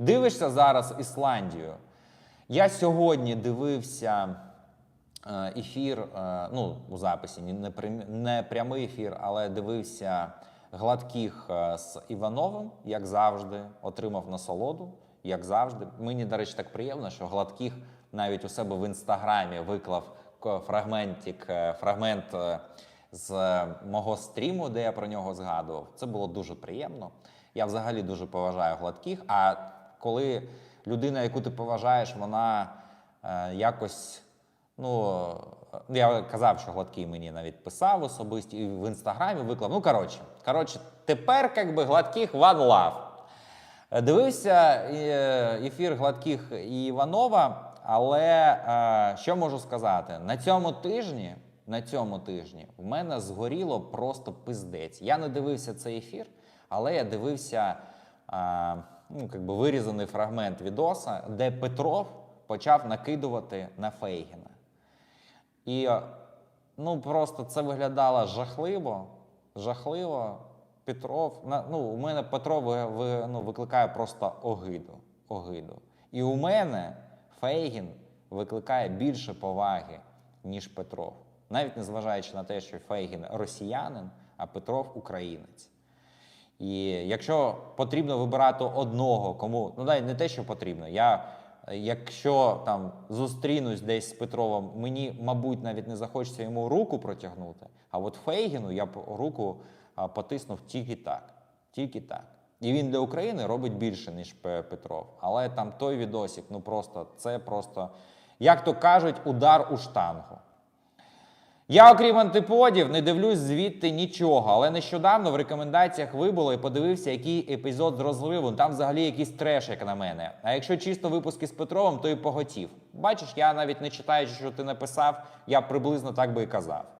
Дивишся зараз Ісландію. Я сьогодні дивився е, ефір, е, ну, у записі, не, прямий ефір, але дивився гладких е, з Івановим, як завжди, отримав насолоду, як завжди. Мені, до речі, так приємно, що гладких навіть у себе в інстаграмі виклав фрагментик, фрагмент з мого стріму, де я про нього згадував. Це було дуже приємно. Я взагалі дуже поважаю гладких. А коли людина, яку ти поважаєш, вона е, якось. Ну, я казав, що гладкий мені навіть писав особисто і в інстаграмі виклав. Ну, коротше, коротше, тепер як би гладких one love. Е, Дивився е, ефір гладких і Іванова, але е, що можу сказати? На цьому тижні, на цьому тижні в мене згоріло просто пиздець. Я не дивився цей ефір, але я дивився ну, как би вирізаний фрагмент відоса, де Петров почав накидувати на Фейгіна. І ну просто це виглядало жахливо. Жахливо. Петров, ну, у мене Петров ну, викликає просто огиду. огиду. І у мене Фейгін викликає більше поваги, ніж Петров. Навіть незважаючи на те, що Фейгін росіянин, а Петров українець. І якщо потрібно вибирати одного, кому ну навіть не те, що потрібно. Я якщо там зустрінусь десь з Петровим, мені, мабуть, навіть не захочеться йому руку протягнути. А от Фейгіну я б руку потиснув тільки так. Тільки так. І він для України робить більше, ніж Петров. Але там той відосик, ну просто це просто, як то кажуть, удар у штангу. Я, окрім антиподів, не дивлюсь звідти нічого, але нещодавно в рекомендаціях вибуло і подивився, який епізод з розливу. Там взагалі якийсь треш, як на мене. А якщо чисто випуски з Петровим, то і поготів. Бачиш, я навіть не читаючи, що ти написав, я приблизно так би і казав.